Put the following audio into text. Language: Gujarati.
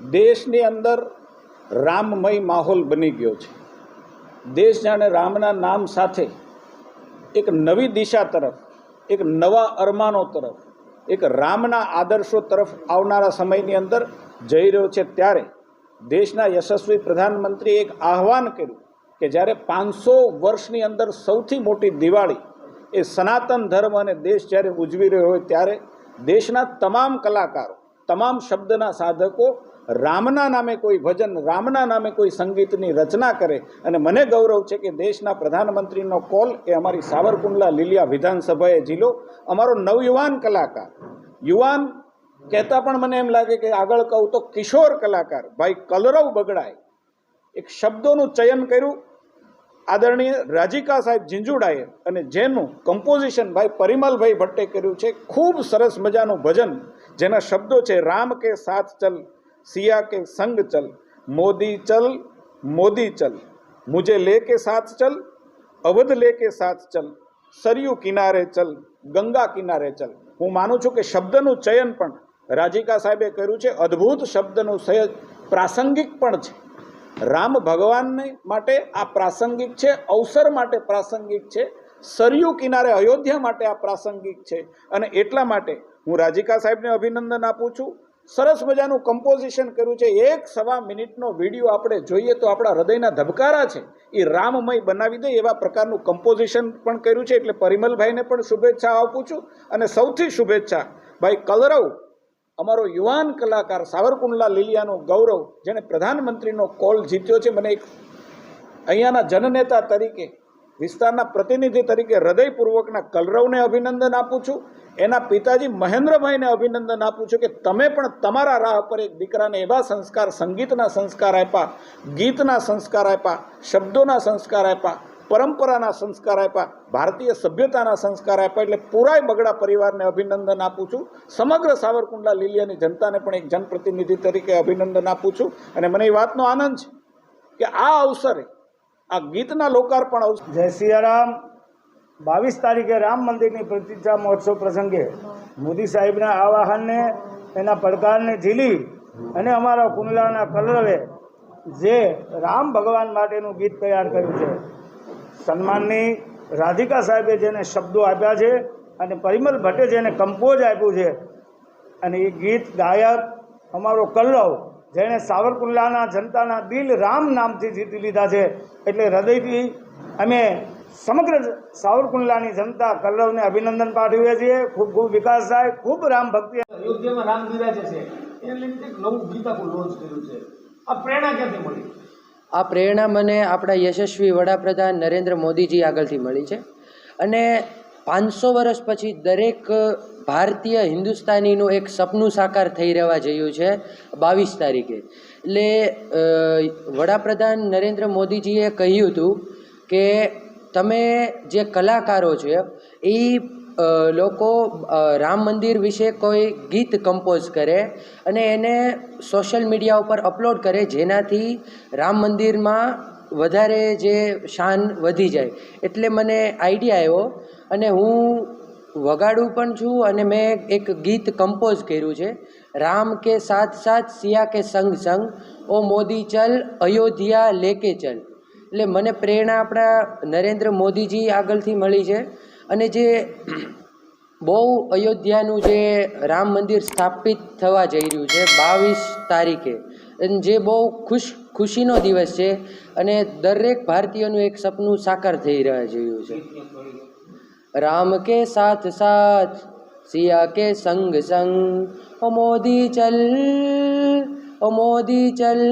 દેશની અંદર રામમય માહોલ બની ગયો છે. દેશ જાણે રામના નામ સાથે એક નવી દિશા તરફ, એક નવા અરમાનો તરફ, એક રામના આદર્શો તરફ આવનારા સમયની અંદર જઈ રહ્યો છે. ત્યારે દેશના યશસ્વી પ્રધાનમંત્રીએ એક આહવાન કર્યું કે જ્યારે પાંચસો વર્ષની અંદર સૌથી મોટી દિવાળી એ સનાતન ધર્મ અને દેશ જ્યારે ઉજવી રહ્યો હોય, ત્યારે દેશના તમામ કલાકારો, તમામ શબ્દના સાધકો રામના નામે કોઈ ભજન, રામના નામે કોઈ સંગીતની રચના કરે અને મને ગૌરવ છે કે દેશના પ્રધાનમંત્રીનો કોલ એ અમારી સાવરકુંડલા લીલિયા વિધાનસભાએ ઝીલો અમારો નવયુવાન કલાકાર, યુવાન કહેતા પણ મને એમ લાગે કે આગળ કહું તો કિશોર કલાકાર, ભાઈ કલરવ બગડાય. એક શબ્દોનું ચયન કર્યું. આદરણીય રાજીકા સાહેબ ઝીંઝુડાએ અને જેનું કમ્પોઝિશન ભાઈ પરિમલભાઈ ભટ્ટે કર્યું છે. ખૂબ સરસ મજાનું ભજન, જેના શબ્દો છે, રામ કે સાથ ચલ सिया के संग चल, मोदी चल मोदी चल, मुझे ले के साथ चल અવધ લેકે સાથ ચલ સરયુ કિનારે ચલ ગંગા કિનારે ચલ હું માનું છું કે શબ્દનું ચયન પણ રાજીકા સાહેબે કર્યું છે, અદ્ભુત શબ્દનું સહજ પ્રાસંગિક પણ છે. રામ ભગવાનને માટે આ પ્રાસંગિક છે, અવસર માટે પ્રાસંગિક છે, સરયુ કિનારે અયોધ્યા માટે આ પ્રાસંગિક છે. અને એટલા માટે હું રાજીકા સાહેબને અભિનંદન આપું છું. સરસ મજાનું કમ્પોઝિશન કર્યું છે. એક સવા મિનિટનો વીડિયો આપણે જોઈએ તો આપણા હૃદયના ધબકારા છે. એ રામમય બનાવી દે એવા પ્રકારનું કમ્પોઝિશન પણ કર્યું છે. એટલે પરિમલભાઈને પણ શુભેચ્છા આપું છું અને સૌથી શુભેચ્છા. ભાઈ કલરવ, અમારો યુવાન કલાકાર સાવરકુંડલા લીલિયાનો ગૌરવ, જેણે પ્રધાનમંત્રીનો કોલ જીત્યો છે. મને એક અહીંયાના જનનેતા તરીકે વિસ્તારના પ્રતિનિધિ તરીકે હૃદયપૂર્વકના કલરવને અભિનંદન આપું છું. એના પિતાજી મહેન્દ્રભાઈને અભિનંદન આપું છું કે તમે પણ તમારા રાહ પર એક દીકરાને એવા સંસ્કાર, સંગીતના સંસ્કાર આપ્યા, ગીતના સંસ્કાર આપ્યા, શબ્દોના સંસ્કાર આપ્યા, પરંપરાના સંસ્કાર આપ્યા, ભારતીય સભ્યતાના સંસ્કાર આપ્યા એટલે પૂરાય બગડા પરિવારને અભિનંદન આપું છું. સમગ્ર સાવરકુંડલા લીલિયાની જનતાને પણ એક જનપ્રતિનિધિ તરીકે અભિનંદન આપું છું. અને મને એ વાતનો આનંદ છે કે આ અવસરે આ ગીતના લોકાર્પણ જય સિયારામ. બાવીસ તારીખે રામ મંદિરની પ્રતિષ્ઠા મહોત્સવ પ્રસંગે મોદી સાહેબના આવાહનને એના પડકારને ઝીલી અને અમારા કુંડલાના કલરવે જે રામ ભગવાન માટેનું ગીત તૈયાર કર્યું છે. સન્માનની રાધિકા સાહેબે જેને શબ્દો આપ્યા છે અને પરિમલ ભટ્ટે જેને કમ્પોઝ આપ્યું છે. અને એ ગીત ગાયક અમારો કલ્લવ જેણે સાવરકુંડલાના જનતાના દિલ રામ નામથી જીતી લીધા છે. એટલે હૃદયથી અમે સમગ્ર સાવરકુંડલાની જનતા કલ્લવને અભિનંદન પાઠવીએ છીએ. ખૂબ ખૂબ વિકાસ થાય. ખૂબ રામ ભક્તિ. અયોધ્યામાં રામ બિરાજે છે. એને લઈને નવું ગીત આખું લોન્ચ કર્યું છે. આ પ્રેરણા ક્યાંથી મળી? આ પ્રેરણા મને આપણા યશસ્વી વડાપ્રધાન નરેન્દ્ર મોદીજી આગળથી મળી છે. અને પાંચસો વર્ષ પછી દરેક ભારતીય હિન્દુસ્તાનીનું એક સપનું સાકાર થઈ રહેવા જયું છે બાવીસ તારીખે. એટલે વડાપ્રધાન નરેન્દ્ર મોદીજીએ કહ્યું હતું કે તમે જે કલાકારો છે, એ લોકો રામ મંદિર વિશે કોઈ ગીત કમ્પોઝ કરે અને એને સોશિયલ મીડિયા ઉપર અપલોડ કરે જેનાથી રામ મંદિરમાં વધારે જે શાન વધી જાય. એટલે મને આઈડિયા આવ્યો અને હું વગાડું પણ છું અને મેં એક ગીત કમ્પોઝ કર્યું છે. રામ કે સાથ સાથ, સિયા કે સંગ સંગ, ઓ મોદી ચલ, અયોધ્યા લેકે ચલ. એટલે મને પ્રેરણા આપણા નરેન્દ્ર મોદીજી આગળથી મળી છે. અને જે બહુ અયોધ્યાનું જે રામ મંદિર સ્થાપિત થવા જઈ રહ્યું છે બાવીસ તારીખે. જે બહુ ખુશ, ખુશીનો દિવસ છે અને દરેક ભારતીયનું એક સપનું સાકાર થઈ રહ્યા રહ્યું છે. રામ કે સાથ સાથ સિયા કે સંગ સંગ ઓ મોદી ચલ ઓ મોદી ચલ